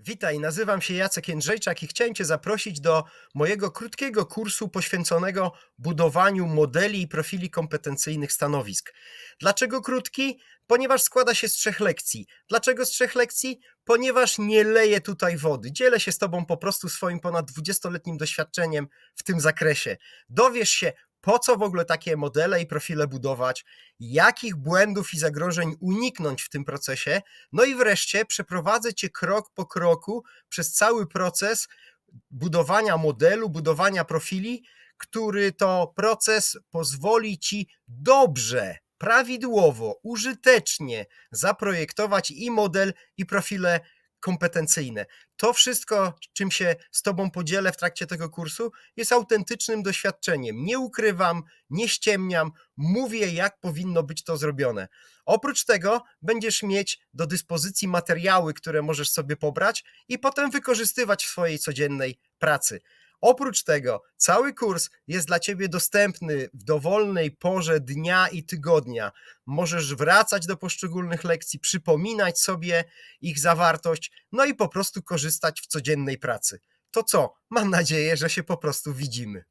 Witaj, nazywam się Jacek Jędrzejczak i chciałem Cię zaprosić do mojego krótkiego kursu poświęconego budowaniu modeli i profili kompetencyjnych stanowisk. Dlaczego krótki? Ponieważ składa się z trzech lekcji. Dlaczego z trzech lekcji? Ponieważ nie leję tutaj wody. Dzielę się z Tobą po prostu swoim ponad 20-letnim doświadczeniem w tym zakresie. Dowiesz się, po co w ogóle takie modele i profile budować, jakich błędów i zagrożeń uniknąć w tym procesie, no i wreszcie przeprowadzę Cię krok po kroku przez cały proces budowania modelu, budowania profili, który to proces pozwoli Ci dobrze, prawidłowo, użytecznie zaprojektować i model, i profile kompetencyjne. To wszystko, czym się z Tobą podzielę w trakcie tego kursu, jest autentycznym doświadczeniem. Nie ukrywam, nie ściemniam, mówię, jak powinno być to zrobione. Oprócz tego będziesz mieć do dyspozycji materiały, które możesz sobie pobrać i potem wykorzystywać w swojej codziennej pracy. Oprócz tego, cały kurs jest dla Ciebie dostępny w dowolnej porze dnia i tygodnia. Możesz wracać do poszczególnych lekcji, przypominać sobie ich zawartość, no i po prostu korzystać w codziennej pracy. To co? Mam nadzieję, że się po prostu widzimy.